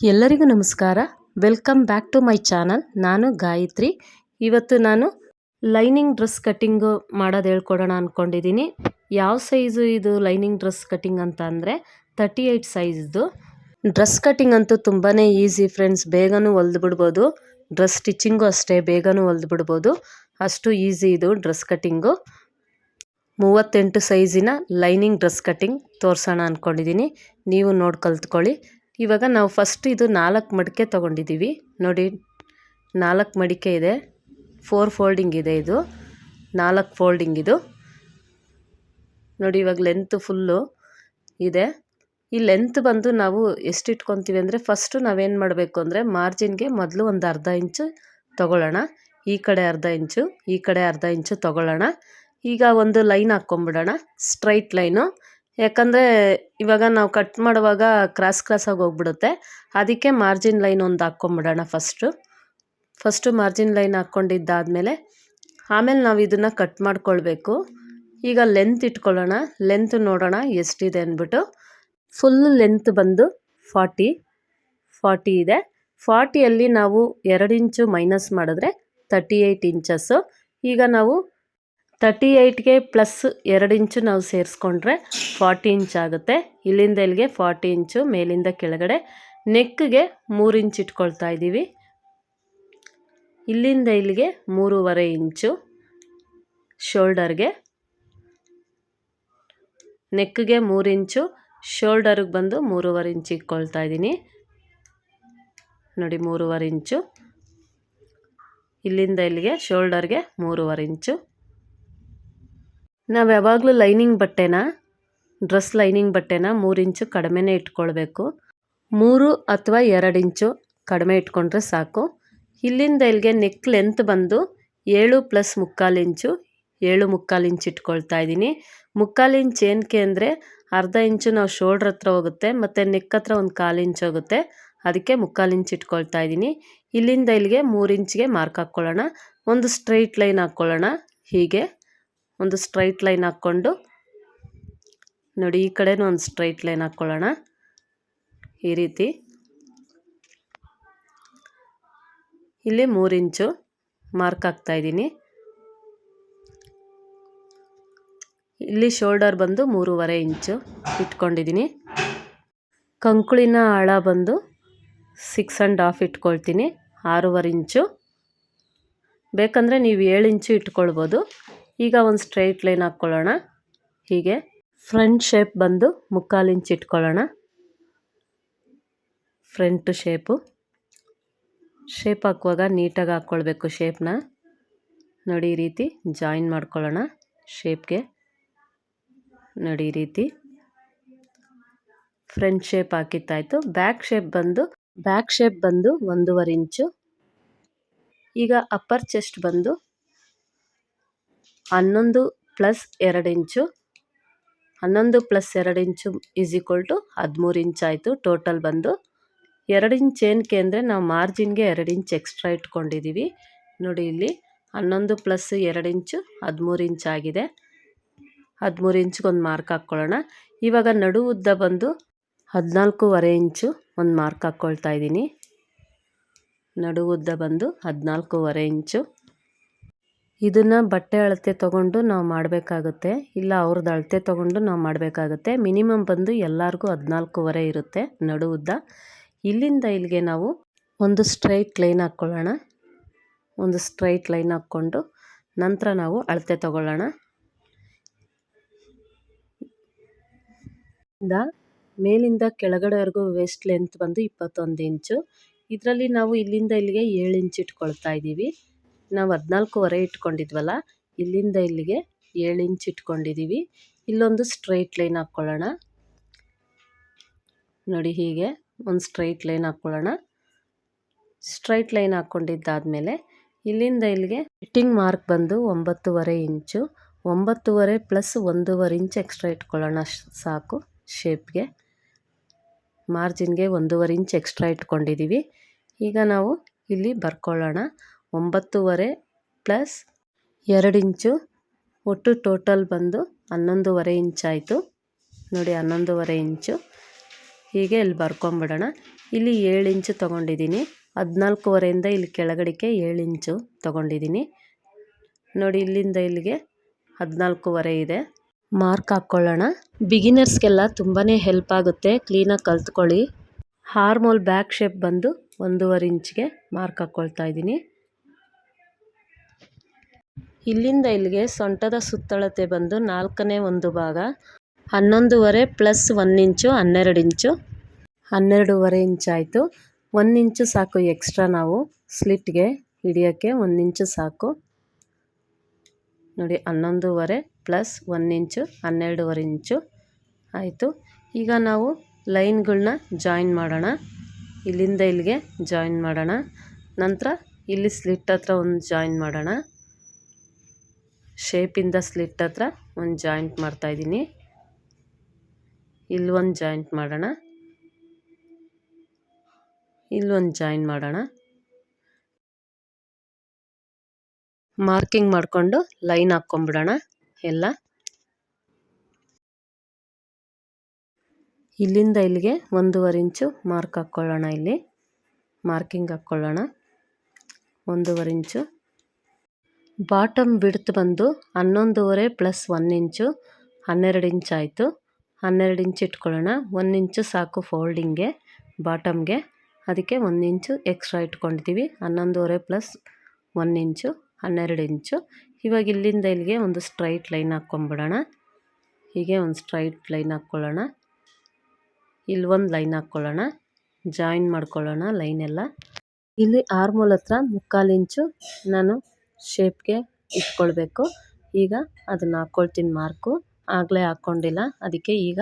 ಎಲ್ಲರಿಗೂ ನಮಸ್ಕಾರ. Welcome back to my channel ನಾನು ಗಾಯತ್ರಿ. ಇವತ್ತು ನಾನು ಲೈನಿಂಗ್ ಡ್ರೆಸ್ ಕಟ್ಟಿಂಗು ಮಾಡೋದು ಹೇಳ್ಕೊಡೋಣ ಅಂದ್ಕೊಂಡಿದ್ದೀನಿ ಯಾವ ಸೈಜು ಇದು ಲೈನಿಂಗ್ ಡ್ರೆಸ್ ಕಟ್ಟಿಂಗ್ ಅಂತ ಅಂದರೆ ತರ್ಟಿ ಏಯ್ಟ್ ಸೈಜ್ದು ಡ್ರೆಸ್ ಕಟ್ಟಿಂಗ್ ಅಂತೂ ತುಂಬಾ ಈಸಿ ಫ್ರೆಂಡ್ಸ್, ಬೇಗನೂ ಹೊಲ್ದು ಬಿಡ್ಬೋದು. ಡ್ರೆಸ್ ಸ್ಟಿಚ್ಚಿಂಗು ಅಷ್ಟೇ, ಬೇಗನೂ ಹೊಲ್ದು ಬಿಡ್ಬೋದು. ಅಷ್ಟು ಈಸಿ ಇದು ಡ್ರೆಸ್ ಕಟ್ಟಿಂಗು ಮೂವತ್ತೆಂಟು ಸೈಜಿನ ಲೈನಿಂಗ್ ಡ್ರೆಸ್ ಕಟ್ಟಿಂಗ್ ತೋರಿಸೋಣ ಅಂದ್ಕೊಂಡಿದ್ದೀನಿ ನೀವು ನೋಡಿ ಕಲ್ತ್ಕೊಳ್ಳಿ. ಇವಾಗ ನಾವು ಫಸ್ಟ್ ಇದು ನಾಲ್ಕು ಮಡಿಕೆ ತೊಗೊಂಡಿದ್ದೀವಿ ನೋಡಿ, ನಾಲ್ಕು ಮಡಿಕೆ ಇದೆ. ಫೋರ್ ಫೋಲ್ಡಿಂಗ್ ಇದೆ ಇದು. ನಾಲ್ಕು ಫೋಲ್ಡಿಂಗ್ ಇದು. ನೋಡಿ, ಇವಾಗ ಲೆಂತ್ ಫುಲ್ಲು ಇದೆ. ಈ ಲೆಂತ್ ಬಂದು ನಾವು ಎಷ್ಟು ಇಟ್ಕೊತೀವಿ ಅಂದರೆ ಫಸ್ಟು ನಾವೇನು ಮಾಡಬೇಕು ಅಂದರೆ ಮಾರ್ಜಿನ್ಗೆ ಮೊದಲು ಒಂದು ಅರ್ಧ ಇಂಚು ತೊಗೊಳ್ಳೋಣ. ಈ ಕಡೆ ಅರ್ಧ ಇಂಚು, ಈ ಕಡೆ ಅರ್ಧ ಇಂಚು ತೊಗೊಳ್ಳೋಣ. ಈಗ ಒಂದು ಲೈನ್ ಹಾಕ್ಕೊಂಬಿಡೋಣ ಸ್ಟ್ರೈಟ್ ಲೈನು ಯಾಕಂದರೆ ಇವಾಗ ನಾವು ಕಟ್ ಮಾಡುವಾಗ ಕ್ರಾಸ್ ಕ್ರಾಸಾಗಿ ಹೋಗ್ಬಿಡುತ್ತೆ. ಅದಕ್ಕೆ ಮಾರ್ಜಿನ್ ಲೈನ್ ಒಂದು ಹಾಕ್ಕೊಂಬಿಡೋಣ ಫಸ್ಟು ಫಸ್ಟು ಮಾರ್ಜಿನ್ ಲೈನ್ ಹಾಕ್ಕೊಂಡಿದ್ದಾದಮೇಲೆ ಆಮೇಲೆ ನಾವು ಇದನ್ನು ಕಟ್ ಮಾಡ್ಕೊಳ್ಬೇಕು. ಈಗ ಲೆಂತ್ ಇಟ್ಕೊಳ್ಳೋಣ. ಲೆಂತ್ ನೋಡೋಣ ಎಷ್ಟಿದೆ ಅಂದ್ಬಿಟ್ಟು. ಫುಲ್ ಲೆಂತ್ ಬಂದು ಫಾರ್ಟಿ ಫಾರ್ಟಿ ಇದೆ. ಫಾರ್ಟಿಯಲ್ಲಿ ನಾವು ಎರಡು ಇಂಚು ಮೈನಸ್ ಮಾಡಿದ್ರೆ ತರ್ಟಿ ಏಯ್ಟ್ ಇಂಚಸ್ಸು ಈಗ ನಾವು ತರ್ಟಿ ಏಯ್ಟ್ಗೆ ಪ್ಲಸ್ ಎರಡು ಇಂಚು ನಾವು ಸೇರಿಸ್ಕೊಂಡ್ರೆ ಫಾರ್ಟಿ ಇಂಚ್ ಆಗುತ್ತೆ. ಇಲ್ಲಿಂದ ಇಲ್ಲಿಗೆ ಫಾರ್ಟಿ ಇಂಚು, ಮೇಲಿಂದ ಕೆಳಗಡೆ. ನೆಕ್ಗೆ ಮೂರು ಇಂಚ್ ಇಟ್ಕೊಳ್ತಾ ಇದ್ದೀವಿ. ಇಲ್ಲಿಂದ ಇಲ್ಲಿಗೆ ಮೂರುವರೆ ಇಂಚು, ಶೋಲ್ಡರ್ಗೆ. ನೆಕ್ಗೆ ಮೂರು ಇಂಚು, ಶೋಲ್ಡರ್ಗೆ ಬಂದು ಮೂರುವರೆ ಇಂಚ್ ಇಟ್ಕೊಳ್ತಾ ಇದ್ದೀನಿ. ನೋಡಿ, ಮೂರುವರೆ ಇಂಚು. ಇಲ್ಲಿಂದ ಇಲ್ಲಿಗೆ ಶೋಲ್ಡರ್ಗೆ ಮೂರುವರೆ ಇಂಚು. ನಾವು ಯಾವಾಗಲೂ ಲೈನಿಂಗ್ ಬಟ್ಟೆನ, ಡ್ರೆಸ್ ಲೈನಿಂಗ್ ಬಟ್ಟೆನ ಮೂರು ಇಂಚು ಕಡಿಮೆನೇ ಇಟ್ಕೊಳ್ಬೇಕು. ಮೂರು ಅಥವಾ ಎರಡು ಇಂಚು ಕಡಿಮೆ ಇಟ್ಕೊಂಡ್ರೆ ಸಾಕು. ಇಲ್ಲಿಂದ ಇಲ್ಲಿಗೆ ನೆಕ್ ಲೆಂತ್ ಬಂದು ಏಳು ಪ್ಲಸ್ ಮುಕ್ಕಾಲು ಇಂಚು, ಏಳು ಮುಕ್ಕಾಲು ಇಂಚು ಇಟ್ಕೊಳ್ತಾ ಇದ್ದೀನಿ. ಮುಕ್ಕಾಲು ಇಂಚ್ ಏನಕ್ಕೆ ಅಂದರೆ ಅರ್ಧ ಇಂಚು ನಾವು ಶೋಲ್ಡ್ರ್ ಹತ್ರ ಹೋಗುತ್ತೆ, ಮತ್ತು ನೆಕ್ ಹತ್ರ ಒಂದು ಕಾಲು ಇಂಚ್ ಹೋಗುತ್ತೆ. ಅದಕ್ಕೆ ಮುಕ್ಕಾಲು ಇಂಚ್ ಇಟ್ಕೊಳ್ತಾ ಇದ್ದೀನಿ. ಇಲ್ಲಿಂದ ಇಲ್ಲಿಗೆ ಮೂರು ಇಂಚಿಗೆ ಮಾರ್ಕ್ ಹಾಕ್ಕೊಳ್ಳೋಣ. ಒಂದು ಸ್ಟ್ರೈಟ್ ಲೈನ್ ಹಾಕ್ಕೊಳ್ಳೋಣ. ಹೀಗೆ. ಒಂದು ಸ್ಟ್ರೈಟ್ ಲೈನ್ ಹಾಕ್ಕೊಂಡು, ನೋಡಿ ಈ ಕಡೆನೂ ಒಂದು ಸ್ಟ್ರೈಟ್ ಲೈನ್ ಹಾಕ್ಕೊಳ್ಳೋಣ. ಈ ರೀತಿ. ಇಲ್ಲಿ ಮೂರು ಇಂಚು ಮಾರ್ಕ್ ಹಾಕ್ತಾ ಇದ್ದೀನಿ. ಇಲ್ಲಿ ಶೋಲ್ಡರ್ ಬಂದು ಮೂರುವರೆ ಇಂಚು ಇಟ್ಕೊಂಡಿದ್ದೀನಿ. ಕಂಕುಳಿನ ಆಳ ಬಂದು ಸಿಕ್ಸ್ ಆ್ಯಂಡ್ ಹಾಫ್ ಇಟ್ಕೊಳ್ತೀನಿ. ಆರೂವರೆ ಇಂಚು. ಬೇಕಂದರೆ ನೀವು ಏಳು ಇಂಚು ಇಟ್ಕೊಳ್ಬೋದು. ಈಗ ಒಂದು ಸ್ಟ್ರೈಟ್ ಲೈನ್ ಹಾಕ್ಕೊಳ್ಳೋಣ. ಹೀಗೆ ಫ್ರಂಟ್ ಶೇಪ್ ಬಂದು ಮುಕ್ಕಾಲು ಇಂಚ್ ಇಟ್ಕೊಳ್ಳೋಣ. ಫ್ರಂಟ್ ಶೇಪು ಶೇಪ್ ಹಾಕುವಾಗ ನೀಟಾಗಿ ಹಾಕ್ಕೊಳ್ಬೇಕು ಶೇಪ್ನ ನೋಡಿ ಈ ರೀತಿ ಜಾಯಿನ್ ಮಾಡ್ಕೊಳ್ಳೋಣ ಶೇಪ್ಗೆ ನೋಡಿ ಈ ರೀತಿ. ಫ್ರಂಟ್ ಶೇಪ್ ಹಾಕಿತ್ತಾಯಿತು ಬ್ಯಾಕ್ ಶೇಪ್ ಬಂದು ಬ್ಯಾಕ್ ಶೇಪ್ ಬಂದು ಒಂದೂವರೆ ಇಂಚು ಈಗ ಅಪ್ಪರ್ ಚೆಸ್ಟ್ ಬಂದು ಹನ್ನೊಂದು ಪ್ಲಸ್ ಎರಡು ಇಂಚು. ಹನ್ನೊಂದು ಪ್ಲಸ್ ಎರಡು ಇಂಚು ಈಸ್ ಈಕ್ವಲ್ ಟು ಹದಿಮೂರು ಇಂಚ್ ಆಯಿತು. ಟೋಟಲ್ ಬಂದು ಎರಡು ಇಂಚ್ ಏನಕ್ಕೆ ಅಂದರೆ ನಾವು ಮಾರ್ಜಿನ್ಗೆ ಎರಡು ಇಂಚ್ ಎಕ್ಸ್ಟ್ರಾ ಇಟ್ಕೊಂಡಿದ್ದೀವಿ ನೋಡಿ ಇಲ್ಲಿ ಹನ್ನೊಂದು ಪ್ಲಸ್ ಎರಡು ಇಂಚು ಹದಿಮೂರು ಇಂಚ್ ಆಗಿದೆ. ಹದಿಮೂರು ಇಂಚ್ಗೆ ಒಂದು ಮಾರ್ಕ್ ಹಾಕ್ಕೊಳ್ಳೋಣ. ಇವಾಗ ನಡು ಉದ್ದ ಬಂದು ಹದಿನಾಲ್ಕೂವರೆ ಇಂಚು ಒಂದು ಮಾರ್ಕ್ ಹಾಕ್ಕೊಳ್ತಾ ಇದ್ದೀನಿ. ನಡು ಉದ್ದ ಬಂದು ಹದಿನಾಲ್ಕೂವರೆ ಇಂಚು. ಇದನ್ನು ಬಟ್ಟೆ ಅಳತೆ ತೊಗೊಂಡು ನಾವು ಮಾಡಬೇಕಾಗುತ್ತೆ. ಇಲ್ಲ ಅವ್ರದ್ದು ಅಳತೆ ತಗೊಂಡು ನಾವು ಮಾಡಬೇಕಾಗುತ್ತೆ. ಮಿನಿಮಮ್ ಬಂದು ಎಲ್ಲರಿಗೂ ಹದಿನಾಲ್ಕೂವರೆ ಇರುತ್ತೆ ನಡು ಉದ್ದ. ಇಲ್ಲಿಂದ ಇಲ್ಲಿಗೆ ನಾವು ಒಂದು ಸ್ಟ್ರೈಟ್ ಲೈನ್ ಹಾಕ್ಕೊಳ್ಳೋಣ ಒಂದು ಸ್ಟ್ರೈಟ್ ಲೈನ್ ಹಾಕ್ಕೊಂಡು ನಂತರ ನಾವು ಅಳತೆ ತಗೊಳ್ಳೋಣ. ಮೇಲಿಂದ ಕೆಳಗಡೆವರೆಗೂ ವೇಸ್ಟ್ ಲೆಂತ್ ಬಂದು ಇಪ್ಪತ್ತೊಂದು ಇಂಚು. ಇದರಲ್ಲಿ ನಾವು ಇಲ್ಲಿಂದ ಇಲ್ಲಿಗೆ ಏಳು ಇಂಚ್ ಇಟ್ಕೊಳ್ತಾ ಇದ್ದೀವಿ. ನಾವು ಹದಿನಾಲ್ಕೂವರೆ ಇಟ್ಕೊಂಡಿದ್ವಲ್ಲ, ಇಲ್ಲಿಂದ ಇಲ್ಲಿಗೆ ಏಳು ಇಂಚ್ ಇಟ್ಕೊಂಡಿದ್ದೀವಿ ಇಲ್ಲೊಂದು ಸ್ಟ್ರೈಟ್ ಲೈನ್ ಹಾಕ್ಕೊಳ್ಳೋಣ. ನೋಡಿ ಹೀಗೆ ಒಂದು ಸ್ಟ್ರೈಟ್ ಲೈನ್ ಹಾಕ್ಕೊಳ್ಳೋಣ. ಸ್ಟ್ರೈಟ್ ಲೈನ್ ಹಾಕ್ಕೊಂಡಿದ್ದಾದಮೇಲೆ ಇಲ್ಲಿಂದ ಇಲ್ಲಿಗೆ ಫಿಟ್ಟಿಂಗ್ ಮಾರ್ಕ್ ಬಂದು ಒಂಬತ್ತುವರೆ ಇಂಚು, ಒಂಬತ್ತುವರೆ ಪ್ಲಸ್ ಒಂದೂವರೆ ಇಂಚ್ ಎಕ್ಸ್ಟ್ರಾ ಇಟ್ಕೊಳ್ಳೋಣ ಸಾಕು ಶೇಪ್ಗೆ. ಮಾರ್ಜಿನ್ಗೆ ಒಂದೂವರೆ ಇಂಚ್ ಎಕ್ಸ್ಟ್ರಾ ಇಟ್ಕೊಂಡಿದ್ದೀವಿ ಈಗ ನಾವು ಇಲ್ಲಿ ಬರ್ಕೊಳ್ಳೋಣ. ಒಂಬತ್ತುವರೆ ಪ್ಲಸ್ ಎರಡು ಇಂಚು ಒಟ್ಟು ಟೋಟಲ್ ಬಂದು ಹನ್ನೊಂದುವರೆ ಇಂಚಾಯಿತು. ನೋಡಿ ಹನ್ನೊಂದುವರೆ ಇಂಚು. ಹೀಗೆ ಇಲ್ಲಿ ಬರ್ಕೊಂಬಿಡೋಣ. ಇಲ್ಲಿ ಏಳು ಇಂಚು ತೊಗೊಂಡಿದ್ದೀನಿ. ಹದಿನಾಲ್ಕುವರೆಯಿಂದ ಇಲ್ಲಿ ಕೆಳಗಡೆಗೆ ಏಳು ಇಂಚು ತೊಗೊಂಡಿದ್ದೀನಿ. ನೋಡಿ ಇಲ್ಲಿಂದ ಇಲ್ಲಿಗೆ ಹದಿನಾಲ್ಕೂವರೆ ಇದೆ. ಮಾರ್ಕ್ ಹಾಕ್ಕೊಳ್ಳೋಣ. ಬಿಗಿನರ್ಸ್ಗೆಲ್ಲ ತುಂಬಾ ಹೆಲ್ಪ್ ಆಗುತ್ತೆ. ಕ್ಲೀನಾಗಿ ಕಲ್ತ್ಕೊಳ್ಳಿ. ಹಾರ್ಮೋಲ್ ಬ್ಯಾಕ್ ಶೇಪ್ ಬಂದು ಒಂದೂವರೆ ಇಂಚ್ಗೆ ಮಾರ್ಕ್ ಹಾಕ್ಕೊಳ್ತಾ ಇದ್ದೀನಿ. ಇಲ್ಲಿಂದ ಇಲ್ಲಿಗೆ ಸೊಂಟದ ಸುತ್ತಳತೆ ಬಂದು ನಾಲ್ಕನೇ ಒಂದು ಭಾಗ. ಹನ್ನೊಂದುವರೆ ಪ್ಲಸ್ ಒಂದು ಇಂಚು ಹನ್ನೆರಡು ಇಂಚು. ಹನ್ನೆರಡೂವರೆ ಇಂಚಾಯಿತು ಒಂದು ಇಂಚು ಸಾಕು ಎಕ್ಸ್ಟ್ರಾ ನಾವು ಸ್ಲಿಟ್ಗೆ ಹಿಡಿಯೋಕ್ಕೆ ಒಂದು ಇಂಚು ಸಾಕು. ನೋಡಿ ಹನ್ನೊಂದೂವರೆ ಪ್ಲಸ್ ಒಂದು ಇಂಚು ಹನ್ನೆರಡೂವರೆ ಇಂಚು ಆಯಿತು. ಈಗ ನಾವು ಲೈನ್ಗಳನ್ನ ಜಾಯಿನ್ ಮಾಡೋಣ. ಇಲ್ಲಿಂದ ಇಲ್ಲಿಗೆ ಜಾಯಿನ್ ಮಾಡೋಣ. ನಂತರ ಇಲ್ಲಿ ಸ್ಲಿಟ್ ಹತ್ರ ಒಂದು ಜಾಯಿನ್ ಮಾಡೋಣ. ಶೇಪಿಂದ ಸ್ಲಿಟ್ ಹತ್ರ ಒಂದು ಜಾಯಿಂಟ್ ಮಾಡ್ತಾಯಿದ್ದೀನಿ ಇಲ್ಲೊಂದು ಜಾಯಿಂಟ್ ಮಾಡೋಣ. ಇಲ್ಲೊಂದು ಜಾಯಿನ್ ಮಾಡೋಣ. ಮಾರ್ಕಿಂಗ್ ಮಾಡಿಕೊಂಡು ಲೈನ್ ಹಾಕ್ಕೊಂಬಿಡೋಣ ಎಲ್ಲ. ಇಲ್ಲಿಂದ ಇಲ್ಲಿಗೆ ಒಂದೂವರೆ ಇಂಚು ಮಾರ್ಕ್ ಹಾಕ್ಕೊಳ್ಳೋಣ ಇಲ್ಲಿ. ಮಾರ್ಕಿಂಗ್ ಹಾಕ್ಕೊಳ್ಳೋಣ. ಒಂದೂವರೆ ಇಂಚು ಬಾಟಮ್ ಬಿಡ್ತು ಬಂದು ಹನ್ನೊಂದುವರೆ ಪ್ಲಸ್ ಒನ್ ಇಂಚು, ಹನ್ನೆರಡು ಇಂಚ್ ಆಯಿತು. ಹನ್ನೆರಡು ಇಂಚ್ ಇಟ್ಕೊಳ್ಳೋಣ. ಒಂದು ಇಂಚು ಸಾಕು ಫೋಲ್ಡಿಂಗ್ಗೆ, ಬಾಟಮ್ಗೆ. ಅದಕ್ಕೆ ಒಂದು ಇಂಚು ಎಕ್ಸ್ಟ್ರಾ ಇಟ್ಕೊಂಡಿದ್ದೀವಿ. ಹನ್ನೊಂದುವರೆ ಪ್ಲಸ್ ಒಂದು ಇಂಚು, ಹನ್ನೆರಡು ಇಂಚು. ಇವಾಗ ಇಲ್ಲಿಂದ ಇಲ್ಲಿಗೆ ಒಂದು ಸ್ಟ್ರೈಟ್ ಲೈನ್ ಹಾಕ್ಕೊಂಬಿಡೋಣ. ಹೀಗೆ ಒಂದು ಸ್ಟ್ರೈಟ್ ಲೈನ್ ಹಾಕ್ಕೊಳ್ಳೋಣ. ಇಲ್ಲಿ ಒಂದು ಲೈನ್ ಹಾಕ್ಕೊಳ್ಳೋಣ. ಜಾಯಿನ್ ಮಾಡ್ಕೊಳ್ಳೋಣ ಲೈನೆಲ್ಲ. ಇಲ್ಲಿ ಆರ್ಮೋಲ್ ಹತ್ರ ಮುಕ್ಕಾಲು ಇಂಚು ನಾನು ಶೇಪ್ಗೆ ಇಟ್ಕೊಳ್ಬೇಕು. ಈಗ ಅದನ್ನು ಹಾಕ್ಕೊಳ್ತೀನಿ ಮಾರ್ಕು. ಆಗಲೇ ಹಾಕ್ಕೊಂಡಿಲ್ಲ ಅದಕ್ಕೆ ಈಗ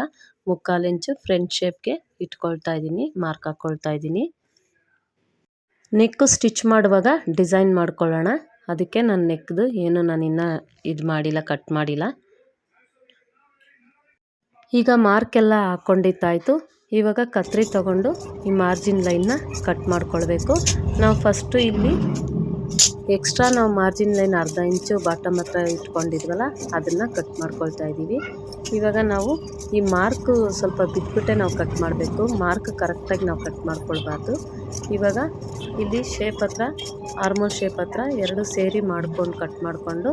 ಮುಕ್ಕಾಲು ಇಂಚು ಫ್ರಂಟ್ ಶೇಪ್ಗೆ ಇಟ್ಕೊಳ್ತಾ ಇದ್ದೀನಿ. ಮಾರ್ಕ್ ಹಾಕ್ಕೊಳ್ತಾ ಇದ್ದೀನಿ. ನೆಕ್ಕು ಸ್ಟಿಚ್ ಮಾಡುವಾಗ ಡಿಸೈನ್ ಮಾಡ್ಕೊಳ್ಳೋಣ. ಅದಕ್ಕೆ ನಾನು ನೆಕ್ದು ಏನು ನಾನು ಇನ್ನೂ ಇದು ಮಾಡಿಲ್ಲ ಕಟ್ ಮಾಡಿಲ್ಲ. ಈಗ ಮಾರ್ಕ್ ಎಲ್ಲ ಹಾಕ್ಕೊಂಡಿದ್ದಾಯಿತು ಇವಾಗ ಕತ್ರಿ ತಗೊಂಡು ಈ ಮಾರ್ಜಿನ್ ಲೈನ್ನ ಕಟ್ ಮಾಡ್ಕೊಳ್ಬೇಕು. ನಾವು ಫಸ್ಟು ಇಲ್ಲಿ ಎಕ್ಸ್ಟ್ರಾ ನಾವು ಮಾರ್ಜಿನ್ ಲೈನ್ ಅರ್ಧ ಇಂಚು ಬಾಟಮ್ ಹತ್ರ ಇಟ್ಕೊಂಡಿದ್ವಲ್ಲ, ಅದನ್ನು ಕಟ್ ಮಾಡ್ಕೊಳ್ತಾ ಇದ್ದೀವಿ. ಇವಾಗ ನಾವು ಈ ಮಾರ್ಕು ಸ್ವಲ್ಪ ಬಿಟ್ಬಿಟ್ಟೆ ನಾವು ಕಟ್ ಮಾಡಬೇಕು. ಮಾರ್ಕ್ ಕರೆಕ್ಟಾಗಿ ನಾವು ಕಟ್ ಮಾಡ್ಕೊಳ್ಬಾರ್ದು. ಇವಾಗ ಇಲ್ಲಿ ಶೇಪ್ ಹತ್ರ ಆರ್ಮೋಲ್ ಶೇಪ್ ಹತ್ರ ಎರಡು ಸೇರಿ ಮಾಡ್ಕೊಂಡು ಕಟ್ ಮಾಡಿಕೊಂಡು,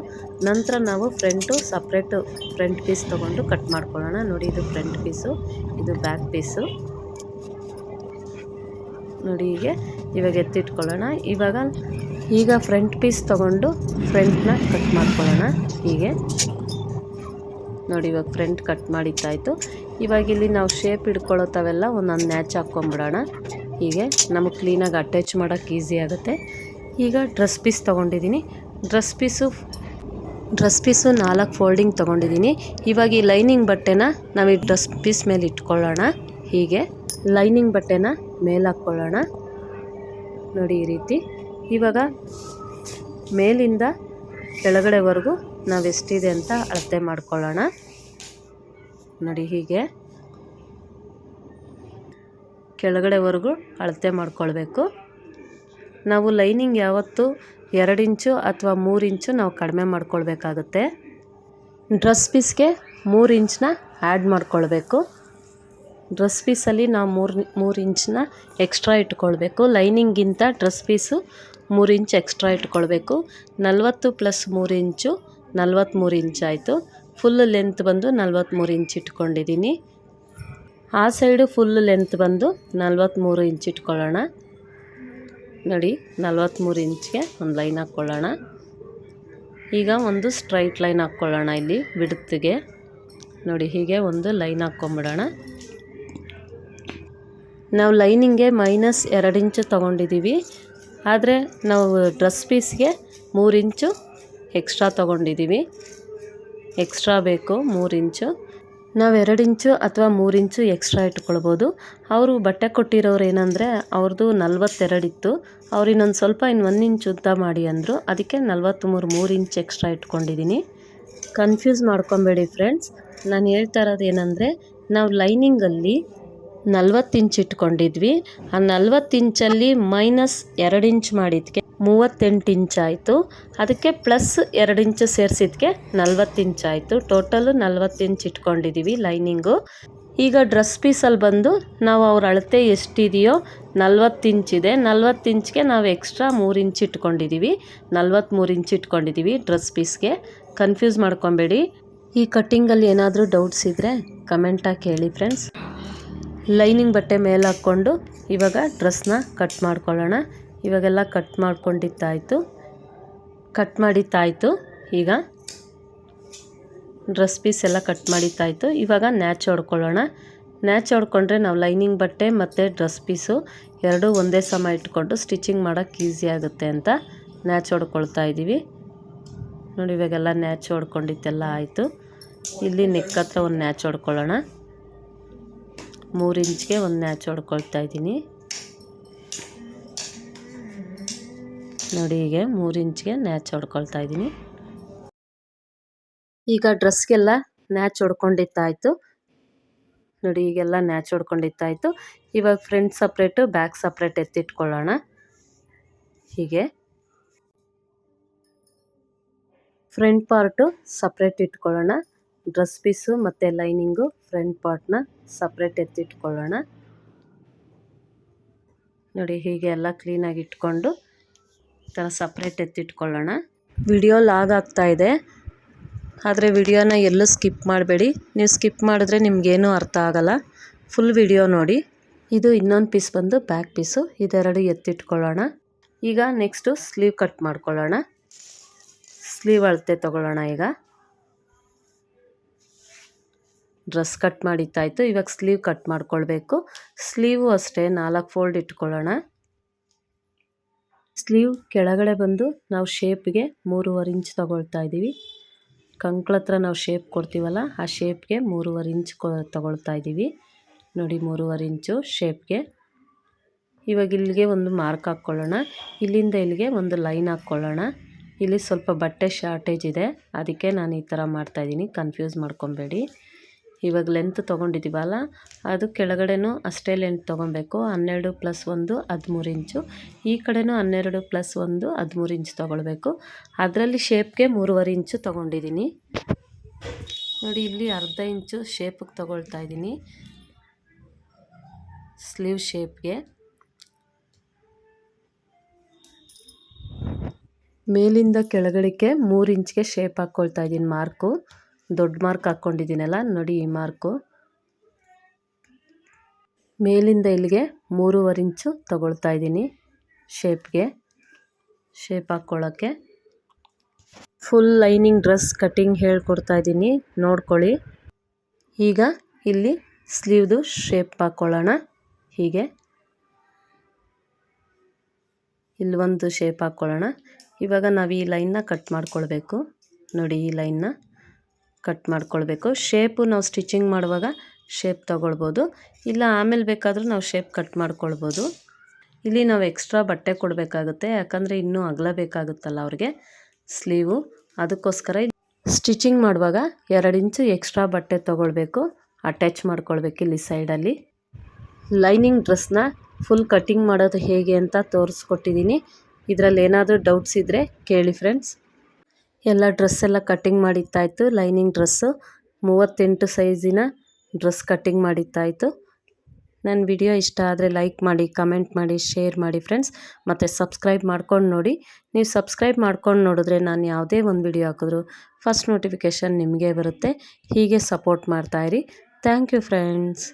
ನಂತರ ನಾವು ಫ್ರಂಟು ಸಪ್ರೇಟು ಫ್ರಂಟ್ ಪೀಸ್ ತೊಗೊಂಡು ಕಟ್ ಮಾಡ್ಕೊಳ್ಳೋಣ. ನೋಡಿ ಇದು ಫ್ರಂಟ್ ಪೀಸು ಇದು ಬ್ಯಾಕ್ ಪೀಸು ನೋಡಿ ಹೀಗೆ ಇವಾಗ ಎತ್ತಿಟ್ಕೊಳ್ಳೋಣ. ಇವಾಗ ಈಗ ಫ್ರಂಟ್ ಪೀಸ್ ತೊಗೊಂಡು ಫ್ರಂಟ್ನ ಕಟ್ ಮಾಡ್ಕೊಳ್ಳೋಣ. ಹೀಗೆ. ನೋಡಿ, ಇವಾಗ ಫ್ರಂಟ್ ಕಟ್ ಮಾಡಿದ್ದಾಯಿತು. ಇವಾಗ ಇಲ್ಲಿ ನಾವು ಶೇಪ್ ಹಿಡ್ಕೊಳ್ಳೋತವೆಲ್ಲ ಒಂದೊಂದು ನ್ಯಾಚ್ ಹಾಕ್ಕೊಂಬಿಡೋಣ. ಹೀಗೆ. ನಮಗೆ ಕ್ಲೀನಾಗಿ ಅಟ್ಯಾಚ್ ಮಾಡೋಕ್ಕೆ ಈಸಿ ಆಗುತ್ತೆ. ಈಗ ಡ್ರೆಸ್ ಪೀಸ್ ತೊಗೊಂಡಿದ್ದೀನಿ. ಡ್ರೆಸ್ ಪೀಸು ಡ್ರೆಸ್ ಪೀಸು ನಾಲ್ಕು ಫೋಲ್ಡಿಂಗ್ ತೊಗೊಂಡಿದ್ದೀನಿ. ಇವಾಗ ಈ ಲೈನಿಂಗ್ ಬಟ್ಟೆನ ನಾವು ಈ ಡ್ರೆಸ್ ಪೀಸ್ ಮೇಲೆ ಇಟ್ಕೊಳ್ಳೋಣ. ಹೀಗೆ. ಲೈನಿಂಗ್ ಬಟ್ಟೆನ ಮೇಲೆ ಹಾಕ್ಕೊಳ್ಳೋಣ. ನೋಡಿ, ಈ ರೀತಿ. ಇವಾಗ ಮೇಲಿಂದ ಕೆಳಗಡೆವರೆಗೂ ನಾವು ಎಷ್ಟಿದೆ ಅಂತ ಅಳತೆ ಮಾಡ್ಕೊಳ್ಳೋಣ. ನೋಡಿ ಹೀಗೆ. ಕೆಳಗಡೆವರೆಗೂ ಅಳತೆ ಮಾಡ್ಕೊಳ್ಬೇಕು. ನಾವು ಲೈನಿಂಗ್ ಯಾವತ್ತು ಎರಡು ಇಂಚು ಅಥವಾ ಮೂರು ಇಂಚು ನಾವು ಕಡಿಮೆ ಮಾಡ್ಕೊಳ್ಬೇಕಾಗುತ್ತೆ. ಡ್ರೆಸ್ ಪೀಸ್ಗೆ ಮೂರು ಇಂಚನ್ನ ಆ್ಯಡ್ ಮಾಡ್ಕೊಳ್ಬೇಕು. ಡ್ರೆಸ್ ಪೀಸಲ್ಲಿ ನಾವು ಮೂರು ಮೂರು ಇಂಚನ್ನ ಎಕ್ಸ್ಟ್ರಾ ಇಟ್ಕೊಳ್ಬೇಕು. ಲೈನಿಂಗ್ಗಿಂತ ಡ್ರೆಸ್ ಪೀಸು ಮೂರು ಇಂಚ್ ಎಕ್ಸ್ಟ್ರಾ ಇಟ್ಕೊಳ್ಬೇಕು. ನಲ್ವತ್ತು ಪ್ಲಸ್ ಮೂರು ಇಂಚು ನಲ್ವತ್ತ್ಮೂರು ಇಂಚ್ ಆಯಿತು. ಫುಲ್ ಲೆಂತ್ ಬಂದು ನಲ್ವತ್ತ್ಮೂರು ಇಂಚ್ ಇಟ್ಕೊಂಡಿದ್ದೀನಿ. ಆ ಸೈಡು ಫುಲ್ ಲೆಂತ್ ಬಂದು ನಲ್ವತ್ತ್ಮೂರು ಇಂಚ್ ಇಟ್ಕೊಳ್ಳೋಣ. ನೋಡಿ ನಲ್ವತ್ತ್ಮೂರು ಇಂಚ್ಗೆ ಒಂದು ಲೈನ್ ಹಾಕ್ಕೊಳ್ಳೋಣ. ಈಗ ಒಂದು ಸ್ಟ್ರೈಟ್ ಲೈನ್ ಹಾಕ್ಕೊಳ್ಳೋಣ ಇಲ್ಲಿ ಬಿಡುತ್ತಿಗೆ ನೋಡಿ, ಹೀಗೆ ಒಂದು ಲೈನ್ ಹಾಕ್ಕೊಂಬಿಡೋಣ. ನಾವು ಲೈನಿಂಗೆ ಮೈನಸ್ ಎರಡು ಇಂಚು ತೊಗೊಂಡಿದ್ದೀವಿ ಆದರೆ ನಾವು ಡ್ರೆಸ್ ಪೀಸ್ಗೆ ಮೂರು ಇಂಚು ಎಕ್ಸ್ಟ್ರಾ ತೊಗೊಂಡಿದ್ದೀವಿ ಎಕ್ಸ್ಟ್ರಾ ಬೇಕು, ಮೂರು ಇಂಚು. ನಾವು ಎರಡು ಇಂಚು ಅಥವಾ ಮೂರು ಇಂಚು ಎಕ್ಸ್ಟ್ರಾ ಇಟ್ಕೊಳ್ಬೋದು. ಅವರು ಬಟ್ಟೆ ಕೊಟ್ಟಿರೋರು ಏನಂದರೆ ಅವ್ರದ್ದು ನಲ್ವತ್ತೆರಡಿತ್ತು ಅವ್ರು ಇನ್ನೊಂದು ಸ್ವಲ್ಪ ಇನ್ನು ಒಂದು ಇಂಚ್ ಉದ್ದ ಮಾಡಿ ಅಂದರು. ಅದಕ್ಕೆ ನಲ್ವತ್ತ್ಮೂರು ಮೂರು ಇಂಚ್ ಎಕ್ಸ್ಟ್ರಾ ಇಟ್ಕೊಂಡಿದ್ದೀನಿ ಕನ್ಫ್ಯೂಸ್ ಮಾಡ್ಕೊಬೇಡಿ ಫ್ರೆಂಡ್ಸ್ ನಾನು ಹೇಳ್ತಾ ಇರೋದು ಏನಂದರೆ ನಾವು ಲೈನಿಂಗಲ್ಲಿ ನಲ್ವತ್ತು ಇಂಚ್ ಇಟ್ಕೊಂಡಿದ್ವಿ. ಆ ನಲ್ವತ್ತು ಇಂಚಲ್ಲಿ ಮೈನಸ್ ಎರಡು ಇಂಚ್ ಮಾಡಿದ್ಕೆ ಮೂವತ್ತೆಂಟು ಇಂಚ್ ಆಯಿತು. ಅದಕ್ಕೆ ಪ್ಲಸ್ ಎರಡು ಇಂಚು ಸೇರಿಸಿದ್ಕೆ ನಲ್ವತ್ತು ಇಂಚ್ ಆಯಿತು. ಟೋಟಲು ನಲ್ವತ್ತು ಇಂಚ್ ಇಟ್ಕೊಂಡಿದ್ದೀವಿ ಲೈನಿಂಗು ಈಗ ಡ್ರೆಸ್ ಪೀಸಲ್ಲಿ ಬಂದು ನಾವು ಅವ್ರ ಅಳತೆ ಎಷ್ಟಿದೆಯೋ ನಲ್ವತ್ತು ಇಂಚಿದೆ ನಲ್ವತ್ತು ಇಂಚ್ಗೆ ನಾವು ಎಕ್ಸ್ಟ್ರಾ ಮೂರು ಇಂಚ್ ಇಟ್ಕೊಂಡಿದ್ದೀವಿ ನಲ್ವತ್ತ್ಮೂರು ಇಂಚ್ ಇಟ್ಕೊಂಡಿದ್ದೀವಿ ಡ್ರೆಸ್ ಪೀಸ್ಗೆ ಕನ್ಫ್ಯೂಸ್ ಮಾಡ್ಕೊಬೇಡಿ. ಈ ಕಟ್ಟಿಂಗಲ್ಲಿ ಏನಾದರೂ ಡೌಟ್ಸ್ ಇದ್ದರೆ ಕಮೆಂಟಾಗಿ ಕೇಳಿ ಫ್ರೆಂಡ್ಸ್ ಲೈನಿಂಗ್ ಬಟ್ಟೆ ಮೇಲೆ ಹಾಕ್ಕೊಂಡು ಇವಾಗ ಡ್ರೆಸ್ನ ಕಟ್ ಮಾಡ್ಕೊಳ್ಳೋಣ. ಇವಾಗೆಲ್ಲ ಕಟ್ ಮಾಡ್ಕೊಂಡಿದ್ದಾಯಿತು. ಕಟ್ ಮಾಡಿದ್ದಾಯಿತು. ಈಗ ಡ್ರೆಸ್ ಪೀಸ್ ಎಲ್ಲ ಕಟ್ ಮಾಡಿದ್ದಾಯಿತು. ಇವಾಗ ನ್ಯಾಚ್ ಹೊಡ್ಕೊಳ್ಳೋಣ. ನ್ಯಾಚ್ ಹೊಡ್ಕೊಂಡ್ರೆ ನಾವು ಲೈನಿಂಗ್ ಬಟ್ಟೆ ಮತ್ತು ಡ್ರೆಸ್ ಪೀಸು ಎರಡೂ ಒಂದೇ ಸಮ ಇಟ್ಕೊಂಡು ಸ್ಟಿಚಿಂಗ್ ಮಾಡೋಕ್ಕೆ ಈಸಿ ಆಗುತ್ತೆ ಅಂತ ನ್ಯಾಚ್ ಹೊಡ್ಕೊಳ್ತಾ ಇದ್ದೀವಿ. ನೋಡಿ, ಇವಾಗೆಲ್ಲ ನ್ಯಾಚ್ ಹೊಡ್ಕೊಂಡಿದ್ದೆಲ್ಲ ಆಯಿತು. ಇಲ್ಲಿ ನೆಕ್ ಹತ್ರ ಒಂದು ನ್ಯಾಚ್ ಹೊಡ್ಕೊಳ್ಳೋಣ. ಮೂರು ಇಂಚ್ಗೆ ಒಂದು ನ್ಯಾಚ್ ಹೊಡ್ಕೊಳ್ತಾ ಇದ್ದೀನಿ. ನೋಡಿ ಹೀಗೆ ಮೂರು ಇಂಚ್ಗೆ ನ್ಯಾಚ್ ಹೊಡ್ಕೊಳ್ತಾ ಇದ್ದೀನಿ. ಈಗ ಡ್ರೆಸ್ಗೆಲ್ಲ ನ್ಯಾಚ್ ಹೊಡ್ಕೊಂಡಿತ್ತಾಯಿತು ನೋಡಿ ಈಗೆಲ್ಲ ನ್ಯಾಚ್ ಹೊಡ್ಕೊಂಡಿತ್ತಾಯಿತು ಇವಾಗ ಫ್ರಂಟ್ ಸಪ್ರೇಟು ಬ್ಯಾಕ್ ಸಪ್ರೇಟ್ ಎತ್ತಿಟ್ಕೊಳ್ಳೋಣ. ಹೀಗೆ. ಫ್ರಂಟ್ ಪಾರ್ಟು ಸಪ್ರೇಟ್ ಇಟ್ಕೊಳ್ಳೋಣ. ಡ್ರೆಸ್ ಪೀಸು ಮತ್ತು ಲೈನಿಂಗು ಫ್ರಂಟ್ ಪಾರ್ಟ್ನ ಸಪ್ರೇಟ್ ಎತ್ತಿಟ್ಕೊಳ್ಳೋಣ. ನೋಡಿ, ಹೀಗೆ ಎಲ್ಲ ಕ್ಲೀನಾಗಿ ಇಟ್ಕೊಂಡು ಈ ಥರ ಸಪ್ರೇಟ್ ಎತ್ತಿಟ್ಕೊಳ್ಳೋಣ. ವಿಡಿಯೋ ಲಾಗ್ ಆಗ್ತಾ ಇದೆ. ಆದರೆ ವಿಡಿಯೋನ ಎಲ್ಲೂ ಸ್ಕಿಪ್ ಮಾಡಬೇಡಿ. ನೀವು ಸ್ಕಿಪ್ ಮಾಡಿದ್ರೆ ನಿಮಗೇನೂ ಅರ್ಥ ಆಗಲ್ಲ. ಫುಲ್ ವಿಡಿಯೋ ನೋಡಿ. ಇದು ಇನ್ನೊಂದು ಪೀಸ್ ಬಂದು ಬ್ಯಾಕ್ ಪೀಸು. ಇದೆರಡು ಎತ್ತಿಟ್ಕೊಳ್ಳೋಣ. ಈಗ ನೆಕ್ಸ್ಟು ಸ್ಲೀವ್ ಕಟ್ ಮಾಡ್ಕೊಳ್ಳೋಣ. ಸ್ಲೀವ್ ಅಳತೆ ತೊಗೊಳ್ಳೋಣ ಈಗ. ಡ್ರೆಸ್ ಕಟ್ ಮಾಡಿತ್ತಾಯಿತು ಇವಾಗ ಸ್ಲೀವ್ ಕಟ್ ಮಾಡ್ಕೊಳ್ಬೇಕು. ಸ್ಲೀವು ಅಷ್ಟೇ, ನಾಲ್ಕು ಫೋಲ್ಡ್ ಇಟ್ಕೊಳ್ಳೋಣ. ಸ್ಲೀವ್ ಕೆಳಗಡೆ ಬಂದು ನಾವು ಶೇಪ್ಗೆ ಮೂರುವರೆ ಇಂಚ್ ತೊಗೊಳ್ತಾ ಇದ್ದೀವಿ. ಕಂಕ್ಳ ಹತ್ರ ನಾವು ಶೇಪ್ ಕೊಡ್ತೀವಲ್ಲ, ಆ ಶೇಪ್ಗೆ ಮೂರುವರೆ ಇಂಚ್ ಕೊ ತೊಗೊಳ್ತಾ ಇದ್ದೀವಿ. ನೋಡಿ, ಮೂರುವರೆ ಇಂಚು ಶೇಪ್ಗೆ. ಇವಾಗ ಇಲ್ಲಿಗೆ ಒಂದು ಮಾರ್ಕ್ ಹಾಕ್ಕೊಳ್ಳೋಣ. ಇಲ್ಲಿಂದ ಇಲ್ಲಿಗೆ ಒಂದು ಲೈನ್ ಹಾಕ್ಕೊಳ್ಳೋಣ. ಇಲ್ಲಿ ಸ್ವಲ್ಪ ಬಟ್ಟೆ ಶಾರ್ಟೇಜ್ ಇದೆ. ಅದಕ್ಕೆ ನಾನು ಈ ಥರ ಮಾಡ್ತಾಯಿದ್ದೀನಿ ಕನ್ಫ್ಯೂಸ್ ಮಾಡ್ಕೊಬೇಡಿ. ಇವಾಗ ಲೆಂತ್ ತೊಗೊಂಡಿದ್ದೀವಲ್ಲ ಅದು ಕೆಳಗಡೆನೂ ಅಷ್ಟೇ ಲೆಂತ್ ತೊಗೊಬೇಕು. ಹನ್ನೆರಡು ಪ್ಲಸ್ ಒಂದು, ಹದಿಮೂರು ಇಂಚು ಈ ಕಡೆನೂ ಹನ್ನೆರಡು ಪ್ಲಸ್ ಒಂದು, ಹದಿಮೂರು ಇಂಚು ತೊಗೊಳ್ಬೇಕು. ಅದರಲ್ಲಿ ಶೇಪ್ಗೆ ಮೂರುವರೆ ಇಂಚು ತೊಗೊಂಡಿದ್ದೀನಿ ನೋಡಿ, ಇಲ್ಲಿ ಅರ್ಧ ಇಂಚು ಶೇಪಿಗೆ ತೊಗೊಳ್ತಾ ಇದ್ದೀನಿ ಸ್ಲೀವ್ ಶೇಪ್ಗೆ ಮೇಲಿಂದ ಕೆಳಗಡೆಗೆ ಮೂರು ಇಂಚ್ಗೆ ಶೇಪ್ ಹಾಕ್ಕೊಳ್ತಾ ಇದ್ದೀನಿ ಮಾರ್ಕು ದೊಡ್ಡ ಮಾರ್ಕ್ ಹಾಕ್ಕೊಂಡಿದ್ದೀನಲ್ಲ, ನೋಡಿ ಈ ಮಾರ್ಕು. ಮೇಲಿಂದ ಇಲ್ಲಿಗೆ ಮೂರುವರೆ ಇಂಚು ತಗೊಳ್ತಾ ಇದ್ದೀನಿ ಶೇಪ್ಗೆ, ಶೇಪ್ ಹಾಕ್ಕೊಳ್ಳೋಕ್ಕೆ. ಫುಲ್ ಲೈನಿಂಗ್ ಡ್ರೆಸ್ ಕಟ್ಟಿಂಗ್ ಹೇಳ್ಕೊಡ್ತಾ ಇದ್ದೀನಿ, ನೋಡ್ಕೊಳ್ಳಿ. ಈಗ ಇಲ್ಲಿ ಸ್ಲೀವ್ದು ಶೇಪ್ ಹಾಕ್ಕೊಳ್ಳೋಣ, ಹೀಗೆ. ಇಲ್ಲಿ ಒಂದು ಶೇಪ್ ಹಾಕ್ಕೊಳ್ಳೋಣ. ಇವಾಗ ನಾವು ಈ ಲೈನ್ನ ಕಟ್ ಮಾಡ್ಕೊಳ್ಬೇಕು. ನೋಡಿ ಈ ಲೈನ್ನ. ಕಟ್ ಮಾಡ್ಕೊಳ್ಬೇಕು. ಶೇಪು ನಾವು ಸ್ಟಿಚಿಂಗ್ ಮಾಡುವಾಗ ಶೇಪ್ ತೊಗೊಳ್ಬೋದು. ಇಲ್ಲ ಆಮೇಲೆ ಬೇಕಾದರೂ ನಾವು ಶೇಪ್ ಕಟ್ ಮಾಡ್ಕೊಳ್ಬೋದು. ಇಲ್ಲಿ ನಾವು ಎಕ್ಸ್ಟ್ರಾ ಬಟ್ಟೆ ಕೊಡಬೇಕಾಗುತ್ತೆ. ಯಾಕಂದರೆ ಇನ್ನೂ ಅಗಲ ಬೇಕಾಗುತ್ತಲ್ಲ ಅವ್ರಿಗೆ. ಸ್ಲೀವು ಅದಕ್ಕೋಸ್ಕರ ಸ್ಟಿಚಿಂಗ್ ಮಾಡುವಾಗ ಎರಡು ಇಂಚು ಎಕ್ಸ್ಟ್ರಾ ಬಟ್ಟೆ ತೊಗೊಳ್ಬೇಕು. ಅಟ್ಯಾಚ್ ಮಾಡ್ಕೊಳ್ಬೇಕು ಇಲ್ಲಿ ಸೈಡಲ್ಲಿ ಲೈನಿಂಗ್ ಡ್ರೆಸ್ನ ಫುಲ್ ಕಟ್ಟಿಂಗ್ ಮಾಡೋದು ಹೇಗೆ ಅಂತ ತೋರಿಸ್ಕೊಟ್ಟಿದ್ದೀನಿ ಇದರಲ್ಲಿ ಏನಾದರೂ ಡೌಟ್ಸ್ ಇದ್ದರೆ ಕೇಳಿ ಫ್ರೆಂಡ್ಸ್ ಎಲ್ಲ ಡ್ರೆಸ್ ಎಲ್ಲ ಕಟ್ಟಿಂಗ್ ಮಾಡಿತ್ತಾಯಿತು ಲೈನಿಂಗ್ ಡ್ರೆಸ್ಸು ಮೂವತ್ತೆಂಟು ಸೈಜಿನ ಡ್ರೆಸ್ ಕಟ್ಟಿಂಗ್ ಮಾಡಿತ್ತಾಯಿತು. ನನ್ನ ವಿಡಿಯೋ ಇಷ್ಟ ಆದರೆ ಲೈಕ್ ಮಾಡಿ ಕಮೆಂಟ್ ಮಾಡಿ ಶೇರ್ ಮಾಡಿ ಫ್ರೆಂಡ್ಸ್ ಮತ್ತು ಸಬ್ಸ್ಕ್ರೈಬ್ ಮಾಡ್ಕೊಂಡು ನೋಡಿ. ನೀವು ಸಬ್ಸ್ಕ್ರೈಬ್ ಮಾಡ್ಕೊಂಡು ನೋಡಿದ್ರೆ ನಾನು ಯಾವುದೇ ಒಂದು ವಿಡಿಯೋ ಹಾಕಿದ್ರು ಫಸ್ಟ್ ನೋಟಿಫಿಕೇಷನ್ ನಿಮಗೆ ಬರುತ್ತೆ. ಹೀಗೆ ಸಪೋರ್ಟ್ ಮಾಡ್ತಾಯಿರಿ ಥ್ಯಾಂಕ್ ಯು ಫ್ರೆಂಡ್ಸ್